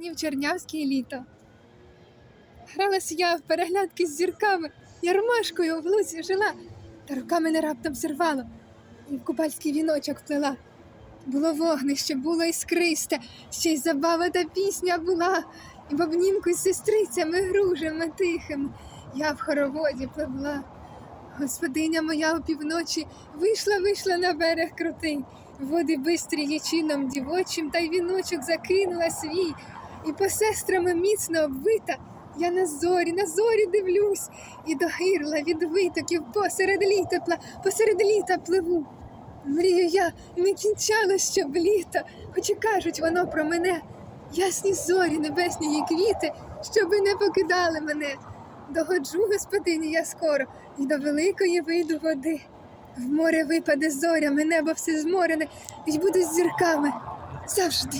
Ні в Чернявське літо. Гралась я в переглядки з зірками, ярмашкою в лузі жила, та рука мене раптом зірвало, і в купальський віночок плела. Було вогнище, було іскристе, ще й забава та пісня була, і в обнімку з сестрицями гружами тихими я в хороводі пливла. Господиня моя опівночі вийшла, вийшла на берег крутий, води бистрі є чином дівочим, та й віночок закинула свій, і по сестрами міцно обвита. Я на зорі, на зорі дивлюсь, і до гирла від витоків посеред літа, пла- посеред літа пливу. Мрію я не кінчало, щоб літо, хоч і кажуть воно про мене. Ясні зорі, небесні її квіти, щоби не покидали мене. Догоджу, господині, я скоро, і до великої вийду води. В море випаде зорями, небо все зморене, і буду з зірками завжди.